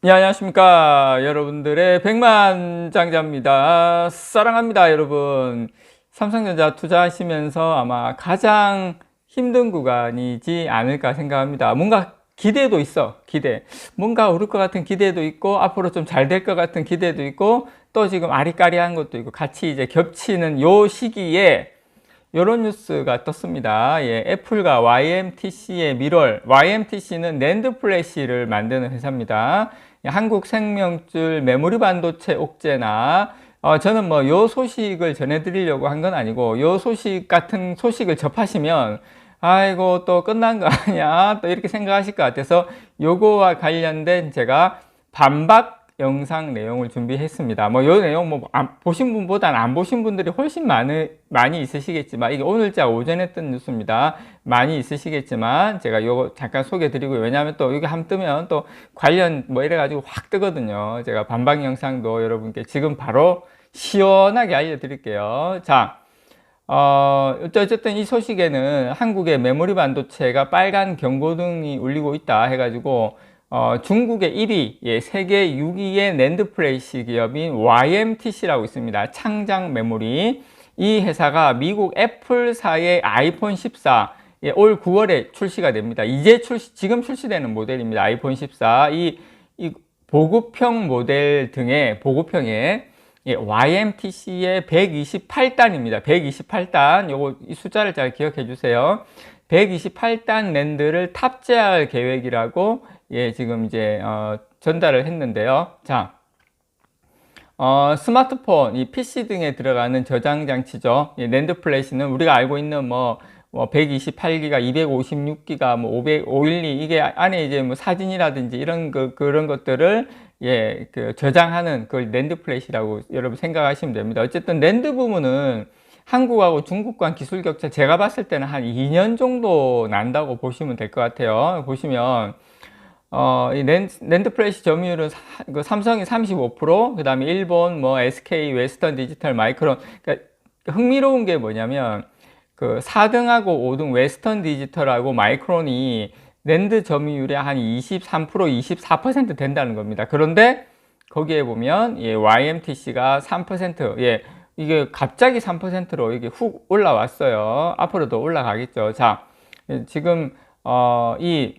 네, 안녕하십니까. 여러분들의 백만장자입니다. 사랑합니다, 여러분. 삼성전자 투자하시면서 아마 가장 힘든 구간이지 않을까 생각합니다. 뭔가 기대도 있어, 기대. 뭔가 오를 것 같은 기대도 있고, 앞으로 좀 잘 될 것 같은 기대도 있고, 또 지금 아리까리한 것도 있고, 같이 이제 겹치는 요 시기에 이런 뉴스가 떴습니다. 예, 애플과 YMTC의 밀월, YMTC는 낸드 플래시를 만드는 회사입니다. 한국 생명줄 메모리 반도체 옥제나 어, 저는 뭐 요 소식을 전해드리려고 한 건 아니고 요 소식 같은 소식을 접하시면 아이고 또 끝난 거 아니야 또 이렇게 생각하실 것 같아서 요거와 관련된 제가 반박 영상 내용을 준비했습니다. 뭐요 내용 뭐 안, 보신 분보다는 안 보신 분들이 훨씬 많이 많이 있으시겠지만 이게 오늘자 오전에 뜬 뉴스입니다. 많이 있으시겠지만 제가 요거 잠깐 소개해 드리고 왜냐하면 또 이게 함 뜨면 또 관련 뭐 이래 가지고 확 뜨거든요. 제가 반박 영상도 여러분께 지금 바로 시원하게 알려 드릴게요. 자, 어, 어쨌든 이 소식에는 한국의 메모리 반도체가 빨간 경고등이 울리고 있다 해가지고 어, 중국의 1위, 예, 세계 6위의 낸드 플레이시 기업인 YMTC라고 있습니다. 창장 메모리. 이 회사가 미국 애플사의 아이폰 14, 예, 올 9월에 출시가 됩니다. 이제 출시, 지금 출시되는 모델입니다. 아이폰 14. 이, 이 보급형 모델 등의 보급형에 예, YMTC의 128단입니다. 128단. 요거 이 숫자를 잘 기억해 주세요. 128단 랜드를 탑재할 계획이라고 예, 지금 이제 어, 전달을 했는데요. 자, 어, 스마트폰, 이 PC 등에 들어가는 저장 장치죠. 예, 랜드 플래시는 우리가 알고 있는 뭐, 뭐 128기가, 256기가, 뭐 500, 512 이게 안에 이제 뭐 사진이라든지 이런 그 그런 것들을 예, 그 저장하는 그 랜드 플래시라고 여러분 생각하시면 됩니다. 어쨌든 랜드 부분은 한국하고 중국 간 기술 격차 제가 봤을 때는 한 2년 정도 난다고 보시면 될 것 같아요. 보시면 어, 이 랜드 플래시 점유율은 사, 그 삼성이 35%, 그 다음에 일본, 뭐, SK, 웨스턴 디지털, 마이크론. 그러니까 흥미로운 게 뭐냐면, 그 4등하고 5등 웨스턴 디지털하고 마이크론이 랜드 점유율이 한 23%, 24% 된다는 겁니다. 그런데 거기에 보면, 예, YMTC가 3%, 예, 이게 갑자기 3%로 이게 훅 올라왔어요. 앞으로도 올라가겠죠. 자, 지금, 어, 이,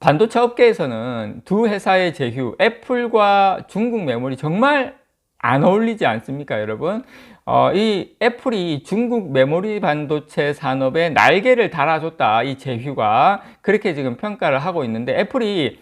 반도체 업계에서는 두 회사의 제휴, 애플과 중국 메모리 정말 안 어울리지 않습니까, 여러분? 어, 이 애플이 중국 메모리 반도체 산업에 날개를 달아줬다, 이 제휴가. 그렇게 지금 평가를 하고 있는데, 애플이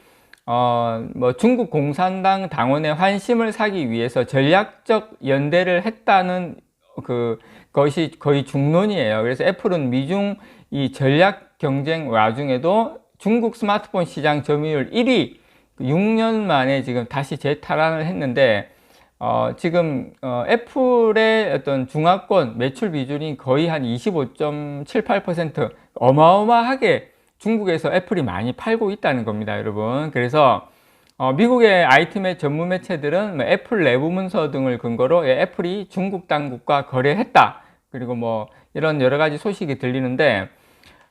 어, 뭐 중국 공산당 당원의 환심을 사기 위해서 전략적 연대를 했다는 그 것이 거의 중론이에요. 그래서 애플은 미중 이 전략 경쟁 와중에도 중국 스마트폰 시장 점유율 1위 6년 만에 지금 다시 재탈환을 했는데 어, 지금 어, 애플의 어떤 중화권 매출 비중이 거의 한 25.78% 어마어마하게 중국에서 애플이 많이 팔고 있다는 겁니다, 여러분. 그래서 어, 미국의 매 전문 매체들은 뭐 애플 내부 문서 등을 근거로 예, 애플이 중국 당국과 거래했다. 그리고 뭐 이런 여러 가지 소식이 들리는데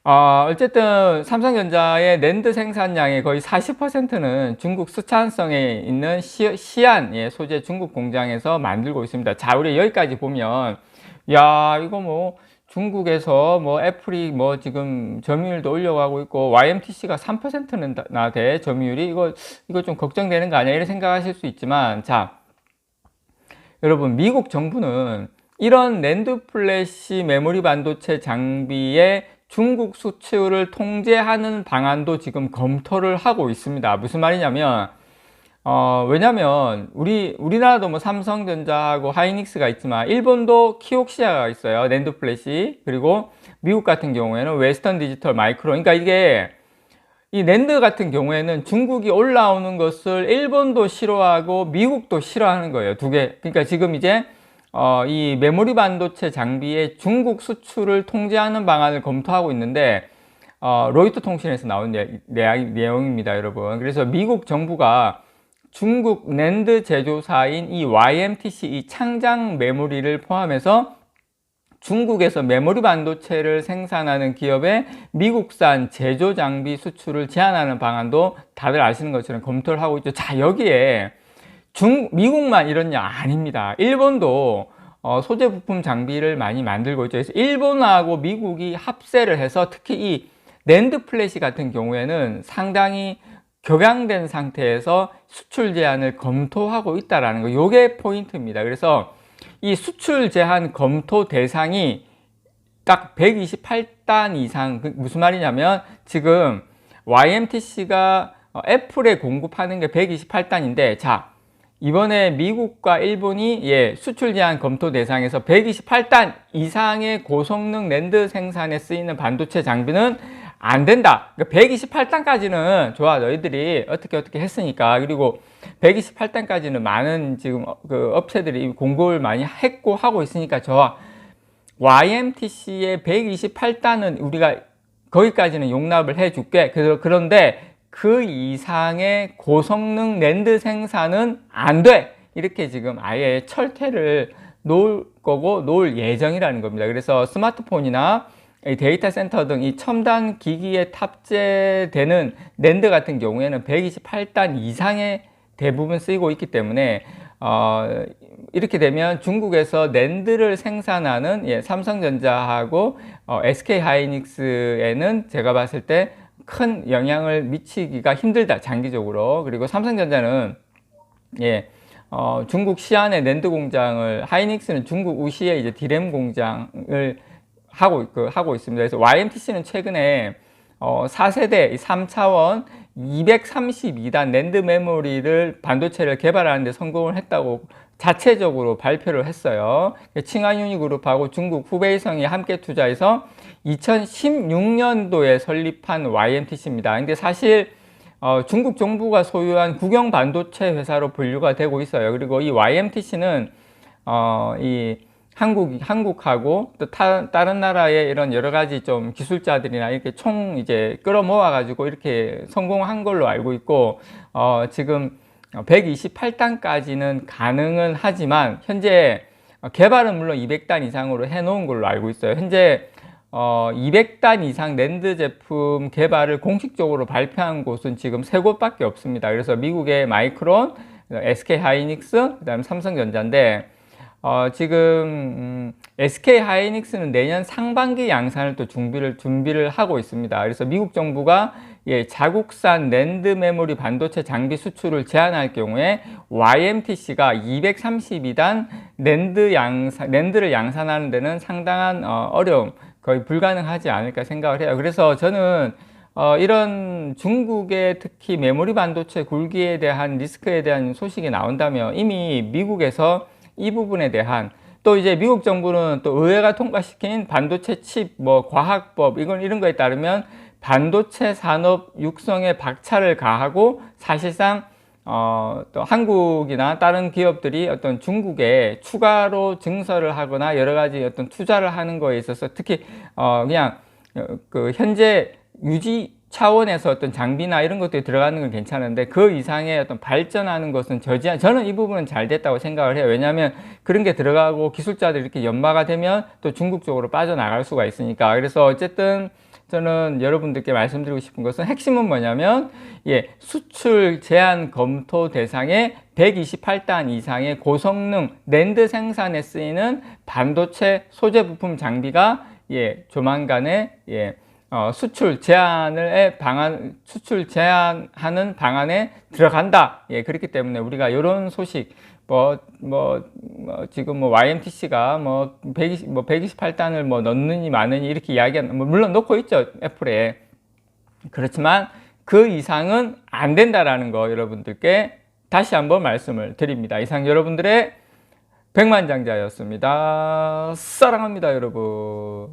어, 어쨌든 삼성전자의 낸드 생산량의 거의 40%는 중국 수찬성에 있는 시, 안 예, 소재 중국 공장에서 만들고 있습니다. 자, 우리 여기까지 보면, 야, 이거 뭐, 중국에서 뭐 애플이 뭐 지금 점유율도 올려가고 있고 YMTC가 3%는 나대 점유율이 이거 이거 좀 걱정되는 거 아니야 이런 생각하실 수 있지만 자 여러분 미국 정부는 이런 랜드 플래시 메모리 반도체 장비의 중국 수출을 통제하는 방안도 지금 검토를 하고 있습니다. 무슨 말이냐면, 어, 왜냐면, 우리, 우리나라도 뭐 삼성전자하고 하이닉스가 있지만, 일본도 키옥시아가 있어요. 랜드 플래시. 그리고 미국 같은 경우에는 웨스턴 디지털 마이크로. 그러니까 이게, 이 랜드 같은 경우에는 중국이 올라오는 것을 일본도 싫어하고 미국도 싫어하는 거예요. 두 개. 그러니까 지금 이제 어, 이 메모리 반도체 장비의 중국 수출을 통제하는 방안을 검토하고 있는데 어, 로이터 통신에서 나온 내, 내용입니다, 여러분. 그래서 미국 정부가 중국 랜드 제조사인 이 YMTC 이 창장 메모리를 포함해서 중국에서 메모리 반도체를 생산하는 기업의 미국산 제조 장비 수출을 제한하는 방안도 다들 아시는 것처럼 검토를 하고 있죠. 자, 여기에 중, 미국만 이런냐? 아닙니다. 일본도 어, 소재 부품 장비를 많이 만들고 있죠. 그래서 일본하고 미국이 합세를 해서 특히 이 랜드 플래시 같은 경우에는 상당히 격양된 상태에서 수출 제한을 검토하고 있다라는 거. 요게 포인트입니다. 그래서 이 수출 제한 검토 대상이 딱 128단 이상 그 무슨 말이냐면 지금 YMTC가 어, 애플에 공급하는 게 128단인데 자 이번에 미국과 일본이 예, 수출 제한 검토 대상에서 128단 이상의 고성능 랜드 생산에 쓰이는 반도체 장비는 안 된다. 그러니까 128단까지는 좋아 너희들이 어떻게 어떻게 했으니까 그리고 128단까지는 많은 지금 어- 그 업체들이 공급을 많이 했고 하고 있으니까 좋아. YMTC의 128단은 우리가 거기까지는 용납을 해줄게. 그래서 그런데 그 이상의 고성능 랜드 생산은 안 돼. 이렇게 지금 아예 철퇴를 놓을 거고 놓을 예정이라는 겁니다. 그래서 스마트폰이나 이 데이터 센터 등 이 첨단 기기에 탑재되는 랜드 같은 경우에는 128단 이상의 대부분 쓰이고 있기 때문에 어, 이렇게 되면 중국에서 랜드를 생산하는 예, 삼성전자하고 어, SK 하이닉스에는 제가 봤을 때 큰 영향을 미치기가 힘들다 장기적으로 그리고 삼성전자는 예, 어, 중국 시안에 랜드 공장을 하이닉스는 중국 우시에 이제 디램 공장을 하고 있- 하고 있습니다. 그래서 YMTC는 최근에 어, 4세대 3차원 232단 랜드 메모리를 반도체를 개발하는데 성공을 했다고 자체적으로 발표를 했어요. 칭화유니 그룹하고 중국 후베이성이 함께 투자해서 2016년도에 설립한 YMTC입니다. 근데 사실 어, 중국 정부가 소유한 국영 반도체 회사로 분류가 되고 있어요. 그리고 이 YMTC는 어, 이 한국 한국하고 또 타, 다른 나라의 이런 여러 가지 좀 기술자들이나 이렇게 총 이제 끌어모아 가지고 이렇게 성공한 걸로 알고 있고 어, 지금 128단까지는 가능은 하지만 현재 개발은 물론 200단 이상으로 해놓은 걸로 알고 있어요. 현재 어, 200단 이상 랜드 제품 개발을 공식적으로 발표한 곳은 지금 세 곳밖에 없습니다. 그래서 미국의 마이크론, SK 하이닉스, 그다음 삼성전자인데 어, 지금 음, SK 하이닉스는 내년 상반기 양산을 또 준비를 준비를 하고 있습니다. 그래서 미국 정부가 예, 자국산 랜드 메모리 반도체 장비 수출을 제한할 경우에 YMTC가 232단 랜드 양산 랜드를 양산하는 데는 상당한 어, 어려움 거의 불가능하지 않을까 생각을 해요. 그래서 저는 어, 이런 중국의 특히 메모리 반도체 굴기에 대한 리스크에 대한 소식이 나온다면 이미 미국에서 이 부분에 대한 또 이제 미국 정부는 또 의회가 통과시킨 반도체 칩 뭐 과학법 이건 이런 거에 따르면 반도체 산업 육성에 박차를 가하고 사실상 어, 또 한국이나 다른 기업들이 어떤 중국에 추가로 증설을 하거나 여러 가지 어떤 투자를 하는 거에 있어서 특히 어, 그냥 어, 그 현재 유지 차원에서 어떤 장비나 이런 것들이 들어가는 건 괜찮은데 그 이상의 어떤 발전하는 것은 저지한 저는 이 부분은 잘 됐다고 생각을 해요. 왜냐하면 그런 게 들어가고 기술자들이 이렇게 연마가 되면 또 중국 쪽으로 빠져나갈 수가 있으니까 그래서 어쨌든 저는 여러분들께 말씀드리고 싶은 것은 핵심은 뭐냐면 예, 수출 제한 검토 대상에 128단 이상의 고성능 랜드 생산에 쓰이는 반도체 소재 부품 장비가 예, 조만간에 예, 어, 수출 제한을 방안 수출 제한하는 방안에 들어간다. 예, 그렇기 때문에 우리가 이런 소식 뭐, 뭐, 뭐 지금 뭐 YMTC가 뭐 120, 뭐 128단을 뭐 넣느니 마느니 이렇게 이야기하는 뭐 물론 넣고 있죠 애플에 그렇지만 그 이상은 안 된다라는 거 여러분들께 다시 한번 말씀을 드립니다. 이상 여러분들의 백만장자였습니다. 사랑합니다, 여러분.